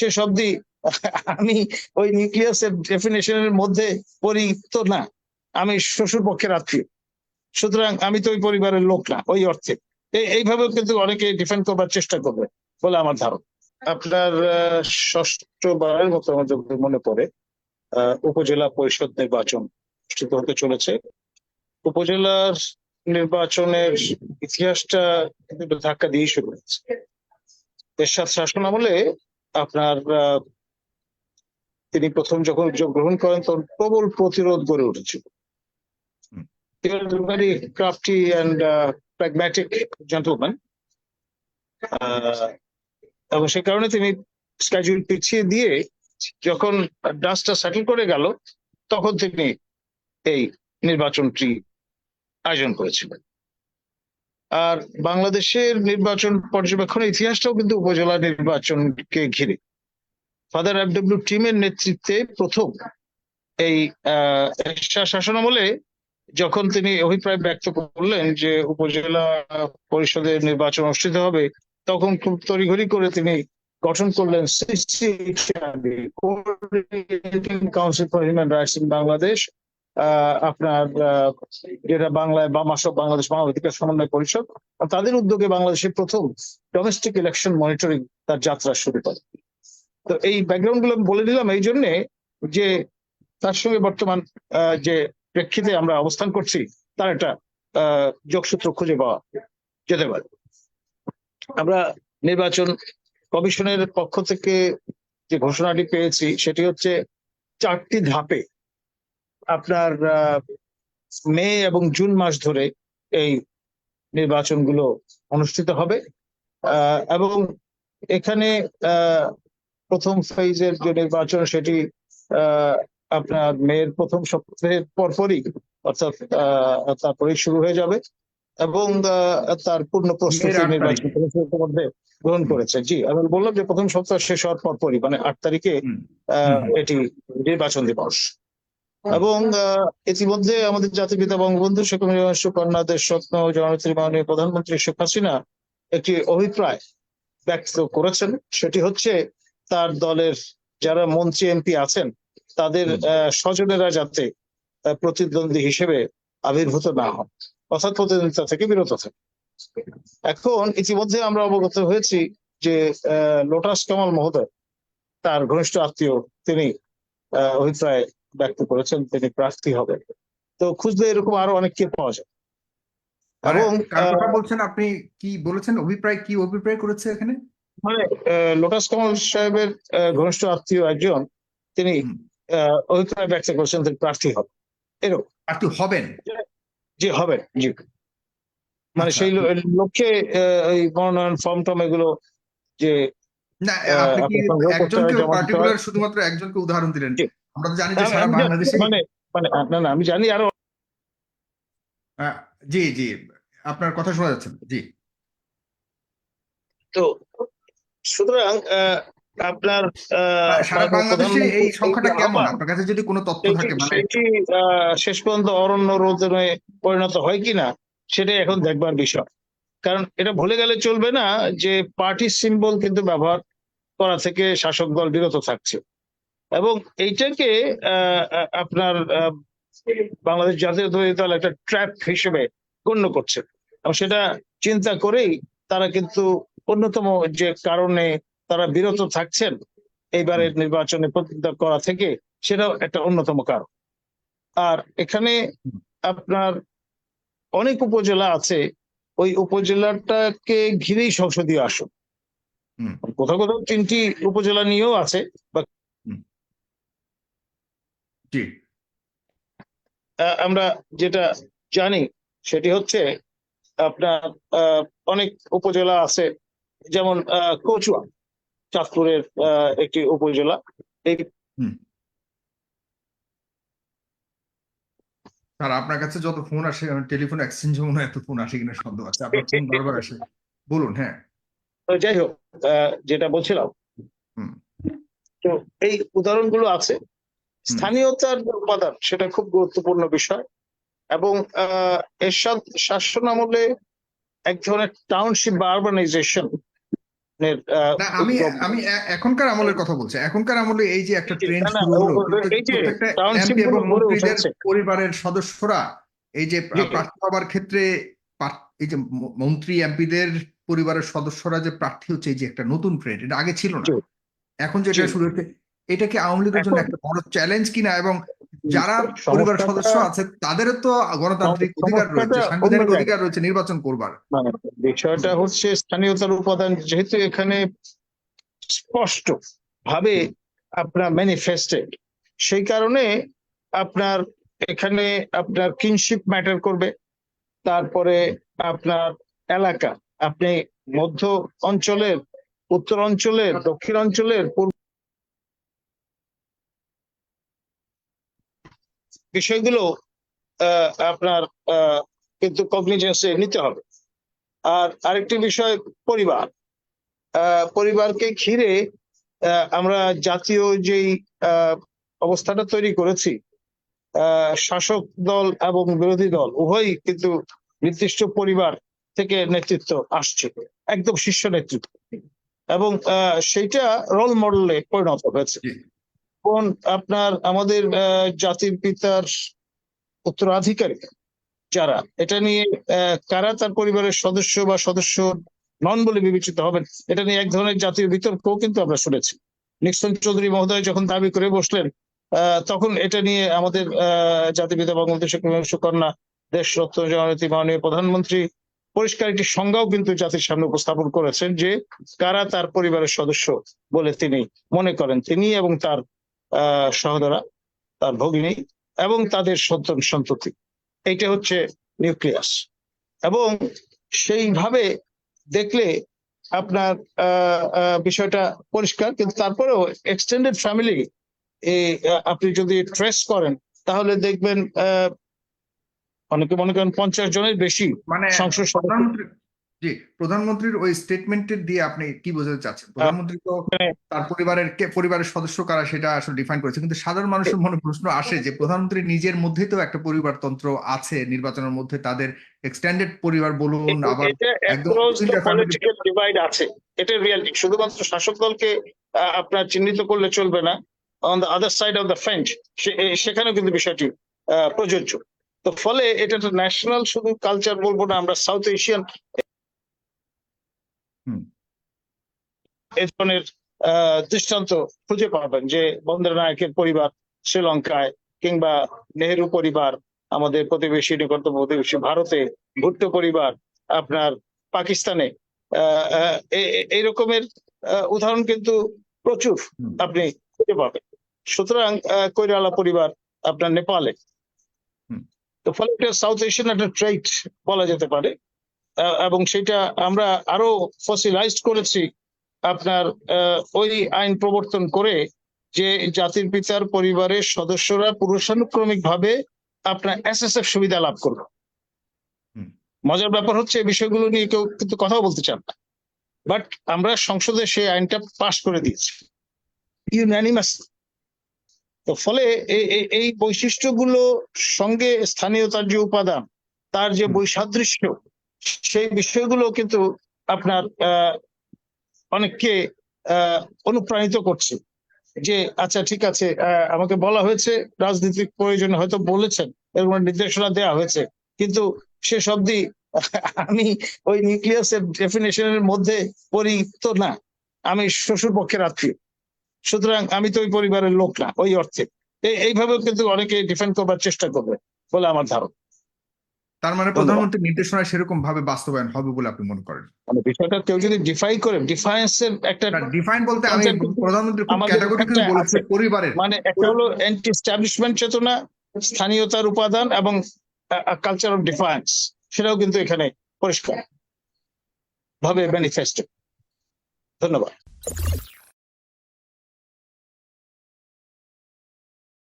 শেষ অবধি আমি ওই নিউক্লিয়াসের ডেফিনেশনের মধ্যে পরিচিত না। আমি শ্বশুর পক্ষের আত্মীয়। সুতরাং আমি তো ওই পরিবারের লোক না, ওই অর্থে। এইভাবে কিন্তু অনেকে ডিফেন্ড করবার চেষ্টা করবে বলে আমার ধারণা। আপনার ষষ্ঠবারের মতো আমার মনে পড়ে উপজেলা পরিষদ নির্বাচন অনুষ্ঠিত হতে চলেছে। উপজেলার নির্বাচনের ইতিহাসটা ধাক্কা দিয়ে শুরু হয়েছে। এরশাদ শাসন আমলে আপনার তিনি প্রথম যখন উদ্যোগ গ্রহণ করেন তখন প্রবল প্রতিরোধ গড়ে উঠেছিল। Very crafty and pragmatic gentleman এবং সে কারণে তিনি স্কেজুল পিছিয়ে দিয়ে যখন ডাস্টটা সেটেল করে গেল তখন তিনি এই নির্বাচনটি আয়োজন করেছিলেন। আর বাংলাদেশের নির্বাচন পর্যবেক্ষণের ইতিহাসটাও কিন্তু উপজেলা নির্বাচনকে ঘিরে। ফাদার এফডব্লিউ টিমের নেতৃত্বে প্রথম এই শাসনামলে যখন তিনি অভিপ্রায় ব্যক্ত করলেন যে উপজেলা পরিষদের নির্বাচন অনুষ্ঠিত হবে, তখন খুব তড়িঘড়ি করে তিনি গঠন করলেন council for human rights in Bangladesh আপনার যেটা বাংলায় বা বামাসব বাংলাদেশ মানব অধিকার সমন্বয় পরিষদ তাদের উদ্যোগে বাংলাদেশের প্রথম ডোমেস্টিক ইলেকশন মনিটরিং তার যাত্রা শুরু করে তো এই ব্যাকগ্রাউন্ডগুলো বলে দিলাম, এই জন্যে যে তার সঙ্গে বর্তমান যে প্রেক্ষিতে আমরা অবস্থান করছি, তার একটা যোগসূত্র খুঁজে পাওয়া যেতে পারে। আমরা নির্বাচন কমিশনের পক্ষ থেকে যে ঘোষণাটি পেয়েছি, সেটি হচ্ছে চারটি ধাপে আপনার আহ, মে এবং জুন মাস ধরে এই নির্বাচনগুলো অনুষ্ঠিত হবে। আহ, এবং এখানে আহ, প্রথম ফেজের যে নির্বাচন সেটি আহ, আপনার মেয়ের প্রথম সপ্তাহের পরপরই অর্থাৎ আহ, তারপরেই শুরু হয়ে যাবে এবং আহ, তার পূর্ণ প্রস্তুতি নির্বাচন গ্রহণ করেছে। জি আমি বললাম যে প্রথম সপ্তাহ শেষ হওয়ার পরপরই মানে আট তারিখে আহ, এটি নির্বাচন দিবস। এবং আহ, ইতিমধ্যে আমাদের জাতির পিতা বঙ্গবন্ধু শেখ মুজিবুর সুকন্যা দেশ রত্ন জননেত্রী মাননীয় প্রধানমন্ত্রী শেখ হাসিনা একটি অভিপ্রায় ব্যক্ত করেছেন। সেটি হচ্ছে তার দলের যারা মন্ত্রী এমপি আছেন তাদের স্বজনেরা যাতে প্রতিদ্বন্দ্বী হিসেবে আবির্ভূত না হন। অর্থাৎ প্রতিদ্বন্দ্বিতা থেকে বিরত থাকে এখন ইতিমধ্যে আমরা অবগত হয়েছি যে আহ, লোটাস কামাল মহোদয় তার ঘনিষ্ঠ আত্মীয় তিনি আহ, অভিপ্রায় ব্যক্ত করেছেন তিনি প্রার্থী হবেন। তো খুঁজলে এরকম আরও অনেককে পাওয়া যায়। এবং কথা বলছেন? আপনি কি বলেছেন? অভিপ্রায় কি অভিপ্রায় করেছে এখানে? মানে লোটাস কামাল সাহেবের ঘনিষ্ঠ আত্মীয় একজন তিনি অভিপ্রায় ব্যক্ত করেছেন তিনি প্রার্থী হবে এরকম। প্রার্থী হবেন? যে হবে জি। মানে আচ্ছা। সেই লো- লক্ষ্যে আহ, এই মনোনয়ন ফর্ম টর্ম এগুলো যে না আপনি কি একজনকে। পার্টিকুলার শুধুমাত্র একজনকে উদাহরণ দিলেন? জি। আমরা তো জানি যে সারা বাংলাদেশে মানে মানে না না আমি জানি আরও আহ, জি জি আপনার কথা শোনা যাচ্ছে জি। তো সুতরাং আপনার সারা বাংলাদেশে এই সংখ্যাটা কেমন? আপনার কাছে যদি কোনো তথ্য থাকে মানে সেটি শেষ পর্যন্ত অরণ্য রোদনে পরিণত হয় কিনা সেটাই এখন দেখবার বিষয়। কারণ এটা ভুলে গেলে চলবে না যে পার্টি সিম্বল কিন্তু ব্যবহার করা থেকে শাসক দল বিরত থাকছে। এবং এইটাকে আপনার বাংলাদেশ জাতীয়তাবাদী দল একটা ট্র্যাপ হিসেবে গণ্য করছে। এবং সেটা চিন্তা করেই তারা কিন্তু অন্যতম যে কারণে তারা বিরত থাকছেন এইবারের নির্বাচনে প্রতিদ্বন্দ্বিতা করা থেকে সেটাও একটা অন্যতম কারণ। আর এখানে আপনার অনেক উপজেলা আছে ওই উপজেলাটাকে ঘিরেই সংসদীয় আসন। কোথাও কোথাও তিনটি উপজেলা নিয়েও আছে বা জি। আমরা যেটা জানি সেটি হচ্ছে আপনার অনেক উপজেলা আছে যেমন কচুয়া চাঁদপুরের একটি উপজেলা। এই স্যার আপনার কাছে যত ফোন আসে টেলিফোন এক্সচেঞ্জ মনে এত ফোন আসে কিনা সন্দেহ আছে। আপনার ফোন বারবার আসে। বলুন হ্যাঁ। তো যাই হোক আহ, যেটা বলছিলাম। তো এই উদাহরণগুলো আছে। স্থানীয়তার যে উপাদান সেটা খুব গুরুত্বপূর্ণ বিষয়। এবং এরশাদ শাসন আমলে এক ধরনের টাউনশিপ বা আরবানাইজেশন আমি আমি এখনকার আমলের কথা বলছি। এখনকার আমলে এই যে একটা ট্রেন্ড। পরিবারের সদস্যরা এই যে প্রার্থী হবার ক্ষেত্রে এই যে মন্ত্রী এমপিদের পরিবারের সদস্যরা যে প্রার্থী হচ্ছে এই যে একটা নতুন ট্রেন্ড এটা আগে ছিল না। এখন যেটা। শুরু হচ্ছে এটা কি আওয়ামী লীগের জন্য একটা বড় চ্যালেঞ্জ কিনা এবং যারা পরিবার সদস্য আছে তাদেরও তো গণতান্ত্রিক অধিকার রয়েছে সাংবিধানিক অধিকার রয়েছে নির্বাচন করবার। মানে বিষয়টা হচ্ছে স্থানীয়তার উপাদান যেহেতু এখানে স্পষ্ট ভাবে আপনার ম্যানিফেস্টেড সেই কারণে আপনার এখানে আপনার কিনশিপ ম্যাটার করবে তারপরে আপনার এলাকা আপনি মধ্য অঞ্চলের উত্তর অঞ্চলের দক্ষিণ অঞ্চলের বিষয়গুলো আপনার কিন্তু কগনিজেন্সে নিতে হবে। আর আরেকটি বিষয়, পরিবার। পরিবারকে ঘিরে আমরা জাতীয় যেই অবস্থাটা তৈরি করেছি শাসক দল এবং বিরোধী দল, উভয়ই কিন্তু নির্দিষ্ট পরিবার থেকে নেতৃত্ব আসছে, একদম শীর্ষ নেতৃত্ব। এবং সেইটা রোল মডেলে পরিণত হয়েছে। কোন আপনার আমাদের আহ, জাতির পিতার উত্তরাধিকারী যারা? এটা নিয়ে কারা তার পরিবারের সদস্য বা সদস্য নন বলে বিবেচিত হবেন? এটা নিয়ে এক ধরনের জাতীয় বিতর্কও কিন্তু আমরা শুনেছি। নিক্সন চৌধুরী মহোদয় যখন দাবি করে বসলেন তখন এটা নিয়ে আমাদের আহ, জাতির পিতা বঙ্গবন্ধু শেখ কন্যা দেশ রত্ন জননেত্রী মাননীয় প্রধানমন্ত্রী পরিষ্কার একটি সংজ্ঞাও কিন্তু জাতির সামনে উপস্থাপন করেছেন যে কারা তার পরিবারের সদস্য বলে তিনি মনে করেন। তিনি এবং তার সহোদরা তার ভগিনী এবং তাদের সন্তান সন্ততি। এইটা হচ্ছে নিউক্লিয়াস। এবং সেইভাবে দেখলে আপনার বিষয়টা পরিষ্কার কিন্তু তারপরেও এক্সটেন্ডেড ফ্যামিলি আপনি যদি ট্রেস করেন তাহলে দেখবেন আহ, অনেকে মনে করেন পঞ্চাশ জনের বেশি মানে সংসদ জি প্রধানমন্ত্রীর ওই স্টেটমেন্টের দিয়ে আপনি কি বোঝাতে চাচ্ছেন? প্রধানমন্ত্রী তো তার পরিবারের কে পরিবারের সদস্য কারা সেটা আসলে ডিফাইন করেছে। কিন্তু সাধারণ মানুষের মনে প্রশ্ন আসে যে প্রধানমন্ত্রী নিজের মধ্যেই তো একটা পরিবারতন্ত্র আছে নির্বাচনের মধ্যে তাদের এক্সটেন্ডেড পরিবার বলুন আবার একদম পলিটিক্যাল ডিভাইড আছে এটা রিয়ালিটি শুধুমাত্র শাসক দলকে আপনার চিহ্নিত করলে চলবে না। On the other side of the fence সেখানেও কিন্তু বিষয়টি প্রযোজ্য। তো ফলে এটা তো ন্যাশনাল শুধু কালচার বলব না আমরা সাউথ এশিয়ান হুম। এই ধরনের দৃষ্টান্ত খুঁজে পাবেন যে বন্দ্রনায়কের পরিবার শ্রীলঙ্কায় কিংবা নেহেরু পরিবার আমাদের প্রতিবেশী নিকটতম প্রতিবেশী ভারতে ভুট্টো পরিবার আপনার পাকিস্তানে আহ, আহ, এ- এ- এই রকমের আহ, উদাহরণ কিন্তু প্রচুর আপনি খুঁজে পাবেন সুতরাং কৈরালা পরিবার আপনার নেপালে। তো ফলে সাউথ এশিয়ান একটা ট্রেট বলা যেতে পারে এবং সেটা আমরা আরও ফসিলাইজড করেছি আপনার ওই আইন প্রবর্তন করে যে জাতির পিতার পরিবারের সদস্যরা পুরুষানুক্রমিক ভাবে আপনার এসএসএফ সুবিধা লাভ করবে হুম। মজার ব্যাপার হচ্ছে এই বিষয়গুলো নিয়ে কেউ কিন্তু কথাও বলতে চান না। বাট আমরা সংসদে সেই আইনটা পাশ করে দিয়েছি। ইউনানিমাস তো ফলে এই বৈশিষ্ট্যগুলো সঙ্গে স্থানীয়তার যে উপাদান তার যে বৈসাদৃশ্য সেই বিষয়গুলো কিন্তু আপনার অনেককে অনুপ্রাণিত করছে। যে আচ্ছা ঠিক আছে আমাকে বলা হয়েছে রাজনৈতিক প্রয়োজনে হয়তো বলেছেন, এরকম নির্দেশনা দেওয়া হয়েছে। কিন্তু শেষ অবধি আমি ওই নিউক্লিয়াসের ডেফিনেশনের মধ্যে পড়ি তো না। আমি শ্বশুর পক্ষের আত্মীয়। সুতরাং আমি তো ওই পরিবারের লোক না, ওই অর্থে। এই- এইভাবেও কিন্তু অনেকে ডিফেন্ড করবার চেষ্টা করবে বলে আমার ধারণা। তার মানে ধন্যবাদ। প্রধানমন্ত্রীর নির্দেশনা সেরকম ভাবে বাস্তবায়ন হবে বলে আপনি মনে করেন? মানে বিষয়টা কেউ যদি ডিফাই করে ডিফায়েন্সের একটা ডিফাইন বলতে আমি প্রধানমন্ত্রী খুব ক্যাটাগরিক্যালি বলেছে পরিবারের। মানে একটা হলো অ্যান্টি এস্টাবলিশমেন্ট চেতনা স্থানীয়তার উপাদান এবং কালচার অফ ডিফায়েন্স সেটাও কিন্তু এখানে পরিষ্কার ভাবে ম্যানিফেস্টো ধন্যবাদ।